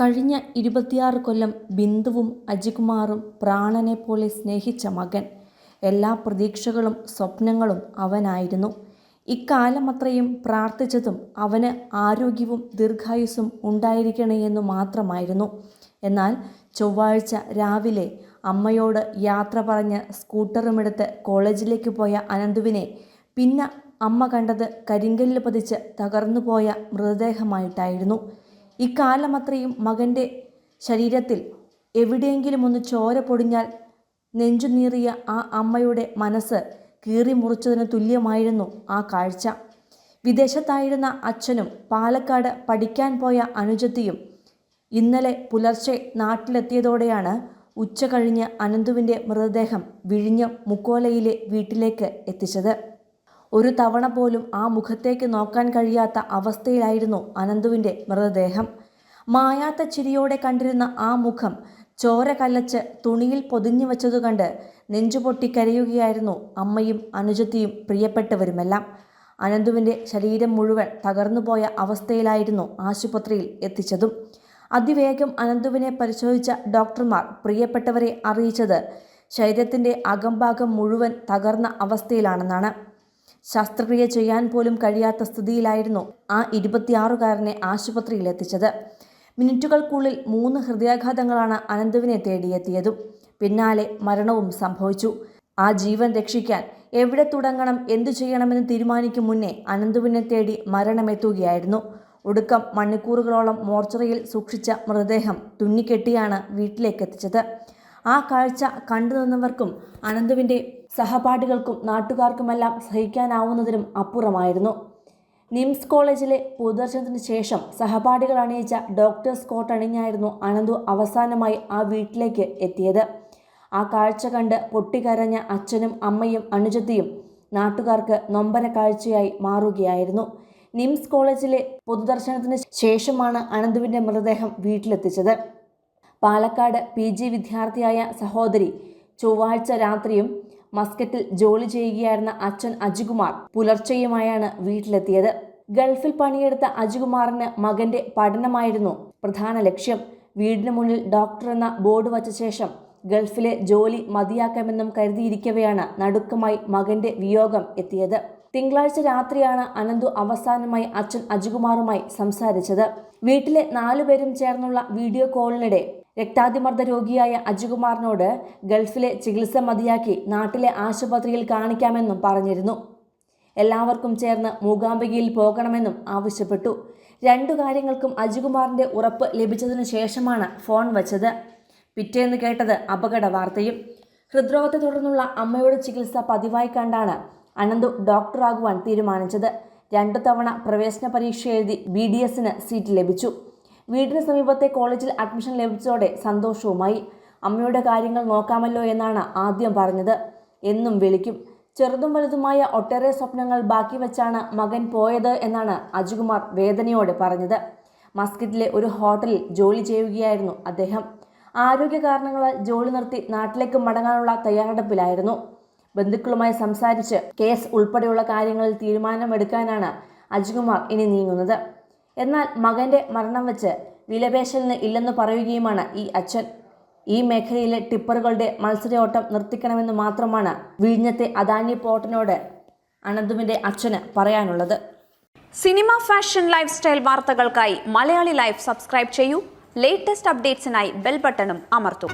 കഴിഞ്ഞ ഇരുപത്തിയാറ് കൊല്ലം ബിന്ദുവും അജികുമാറും പ്രാണനെ പോലെ സ്നേഹിച്ച മകൻ. എല്ലാ പ്രതീക്ഷകളും സ്വപ്നങ്ങളും അവനായിരുന്നു. ഇക്കാലമത്രയും പ്രാർത്ഥിച്ചതും അവന് ആരോഗ്യവും ദീർഘായുസ്സും ഉണ്ടായിരിക്കണേ എന്നു മാത്രമായിരുന്നു. എന്നാൽ ചൊവ്വാഴ്ച രാവിലെ അമ്മയോട് യാത്ര പറഞ്ഞ് സ്കൂട്ടറുമെടുത്ത് കോളേജിലേക്ക് പോയ അനന്തുവിനെ പിന്നെ അമ്മ കണ്ടത് കരിങ്കല്ല് പതിച്ച് തകർന്നുപോയ മൃതദേഹമായിട്ടായിരുന്നു. ഇക്കാലമത്രയും മകന്റെ ശരീരത്തിൽ എവിടെയെങ്കിലും ഒന്ന് ചോര പൊടിഞ്ഞാൽ നെഞ്ചുനീറിയ ആ അമ്മയുടെ മനസ്സ് കീറി മുറിച്ചതിന് തുല്യമായിരുന്നു ആ കാഴ്ച. വിദേശത്തായിരുന്ന അച്ഛനും പാലക്കാട് പഠിക്കാൻ പോയ അനുജത്തിയും ഇന്നലെ പുലർച്ചെ നാട്ടിലെത്തിയതോടെയാണ് ഉച്ച കഴിഞ്ഞ് അനന്തുവിന്റെ മൃതദേഹം വിഴിഞ്ഞ് മുക്കോലയിലെ വീട്ടിലേക്ക് എത്തിച്ചത്. ഒരു തവണ പോലും ആ മുഖത്തേക്ക് നോക്കാൻ കഴിയാത്ത അവസ്ഥയിലായിരുന്നു അനന്തുവിന്റെ മൃതദേഹം. മായാത്ത ചിരിയോടെ കണ്ടിരുന്ന ആ മുഖം ചോര കല്ലച്ച് തുണിയിൽ പൊതിഞ്ഞു വച്ചതു കണ്ട് നെഞ്ചുപൊട്ടി കരയുകയായിരുന്നു അമ്മയും അനുജത്തിയും പ്രിയപ്പെട്ടവരുമെല്ലാം. അനന്തുവിന്റെ ശരീരം മുഴുവൻ തകർന്നുപോയ അവസ്ഥയിലായിരുന്നു ആശുപത്രിയിൽ എത്തിച്ചതും. അതിവേഗം അനന്തുവിനെ പരിശോധിച്ച ഡോക്ടർമാർ പ്രിയപ്പെട്ടവരെ അറിയിച്ചത് ശരീരത്തിന്റെ അകംഭാഗം മുഴുവൻ തകർന്ന അവസ്ഥയിലാണെന്നാണ്. ശസ്ത്രക്രിയ ചെയ്യാൻ പോലും കഴിയാത്ത സ്ഥിതിയിലായിരുന്നു ആ ഇരുപത്തിയാറുകാരനെ ആശുപത്രിയിൽ എത്തിച്ചത് മിനിറ്റുകൾക്കുള്ളിൽ മൂന്ന് ഹൃദയാഘാതങ്ങളാണ് അനന്തുവിനെ തേടിയെത്തിയതും പിന്നാലെ മരണവും സംഭവിച്ചു. ആ ജീവൻ രക്ഷിക്കാൻ എവിടെ തുടങ്ങണം എന്തു ചെയ്യണമെന്ന് തീരുമാനിക്കും മുന്നേ അനന്തുവിനെ തേടി മരണമെത്തുകയായിരുന്നു. ഒടുക്കം മണിക്കൂറുകളോളം മോർച്ചറിയിൽ സൂക്ഷിച്ച മൃതദേഹം തുന്നിക്കെട്ടിയാണ് വീട്ടിലേക്ക് എത്തിച്ചത് ആ കാഴ്ച കണ്ടു നിന്നവർക്കും അനന്തുവിന്റെ സഹപാഠികൾക്കും നാട്ടുകാർക്കുമെല്ലാം സഹിക്കാനാവുന്നതിനും അപ്പുറമായിരുന്നു. നിംസ് കോളേജിലെ പൊതുദർശനത്തിന് ശേഷം സഹപാഠികൾ അണിയിച്ച ഡോക്ടേഴ്സ് കോട്ട് അണിഞ്ഞായിരുന്നു അനന്തു അവസാനമായി ആ വീട്ടിലേക്ക് എത്തിയത്. ആ കാഴ്ച കണ്ട് പൊട്ടിക്കരഞ്ഞ അച്ഛനും അമ്മയും അനുജത്തിയും നാട്ടുകാർക്ക് നൊമ്പര കാഴ്ചയായി മാറുകയായിരുന്നു. നിംസ് കോളേജിലെ പൊതുദർശനത്തിന് ശേഷമാണ് അനന്തുവിന്റെ മൃതദേഹം വീട്ടിലെത്തിച്ചത്. പാലക്കാട് പി ജി വിദ്യാർത്ഥിയായ സഹോദരി ചൊവ്വാഴ്ച രാത്രിയും മസ്കറ്റിൽ ജോലി ചെയ്യുകയായിരുന്ന അച്ഛൻ അജികുമാർ പുലർച്ചെയുമായാണ് വീട്ടിലെത്തിയത്. ഗൾഫിൽ പണിയെടുത്ത അജികുമാറിന് മകന്റെ പഠനമായിരുന്നു പ്രധാന ലക്ഷ്യം. വീടിന് മുന്നിൽ ഡോക്ടർ എന്ന ബോർഡ് വച്ച ശേഷം ഗൾഫിലെ ജോലി മതിയാക്കാമെന്നും കരുതിയിരിക്കവെയാണ് നടുക്കമായി മകന്റെ വിയോഗം എത്തിയത്. തിങ്കളാഴ്ച രാത്രിയാണ് അനന്തു അവസാനമായി അച്ഛൻ അജികുമാറുമായി സംസാരിച്ചത്. വീട്ടിലെ നാലുപേരും ചേർന്നുള്ള വീഡിയോ കോളിനിടെ രക്താതിമർദ്ദ രോഗിയായ അജികുമാറിനോട് ഗൾഫിലെ ചികിത്സ മതിയാക്കി നാട്ടിലെ ആശുപത്രിയിൽ കാണിക്കാമെന്നും പറഞ്ഞിരുന്നു. എല്ലാവർക്കും ചേർന്ന് മൂകാംബികയിൽ പോകണമെന്നും ആവശ്യപ്പെട്ടു. രണ്ടു കാര്യങ്ങൾക്കും അജികുമാറിന്റെ ഉറപ്പ് ലഭിച്ചതിനു ശേഷമാണ് ഫോൺ വച്ചത്. പിറ്റേന്ന് കേട്ടത് അപകട വാർത്തയും. ഹൃദ്രോഗത്തെ തുടർന്നുള്ള അമ്മയുടെ ചികിത്സ പതിവായി കണ്ടാണ് അനന്തു ഡോക്ടറാകുവാൻ തീരുമാനിച്ചത്. രണ്ടു തവണ പ്രവേശന പരീക്ഷ എഴുതി ബി ഡി എസിന് സീറ്റ് ലഭിച്ചു. വീടിന് സമീപത്തെ കോളേജിൽ അഡ്മിഷൻ ലഭിച്ചതോടെ സന്തോഷവുമായി. അമ്മയുടെ കാര്യങ്ങൾ നോക്കാമല്ലോ എന്നാണ് ആദ്യം പറഞ്ഞത്. എന്നും വിളിക്കും. ചെറുതും വലുതുമായ ഒട്ടേറെ സ്വപ്നങ്ങൾ ബാക്കി വെച്ചാണ് മകൻ പോയത് എന്നാണ് അജുകുമാർ വേദനയോടെ പറഞ്ഞത്. മസ്കറ്റിലെ ഒരു ഹോട്ടലിൽ ജോലി ചെയ്യുകയായിരുന്നു അദ്ദേഹം. ആരോഗ്യ കാരണങ്ങളാൽ ജോലി നിർത്തി നാട്ടിലേക്ക് മടങ്ങാനുള്ള തയ്യാറെടുപ്പിലായിരുന്നു. ബന്ധുക്കളുമായി സംസാരിച്ച് കേസ് ഉൾപ്പെടെയുള്ള കാര്യങ്ങളിൽ തീരുമാനമെടുക്കാനാണ് അജികുമാർ ഇനി നീങ്ങുന്നത്. എന്നാൽ മകന്റെ മരണം വെച്ച് വിലപേശലിന് ഇല്ലെന്ന് പറയുകയുമാണ് ഈ അച്ഛൻ. ഈ മേഖലയിലെ ടിപ്പറുകളുടെ മത്സരയോട്ടം നിർത്തിക്കണമെന്ന് മാത്രമാണ് വിഴിഞ്ഞത്തെ അദാനി പോട്ടനോട് അനന്തുവിന്റെ അച്ഛന് പറയാനുള്ളത്. സിനിമ ഫാഷൻ ലൈഫ് സ്റ്റൈൽ വാർത്തകൾക്കായി മലയാളി ലൈഫ് സബ്സ്ക്രൈബ് ചെയ്യൂ. ലേറ്റസ്റ്റ് അപ്ഡേറ്റ്സിനായി ബെൽ ബട്ടണും അമർത്തും.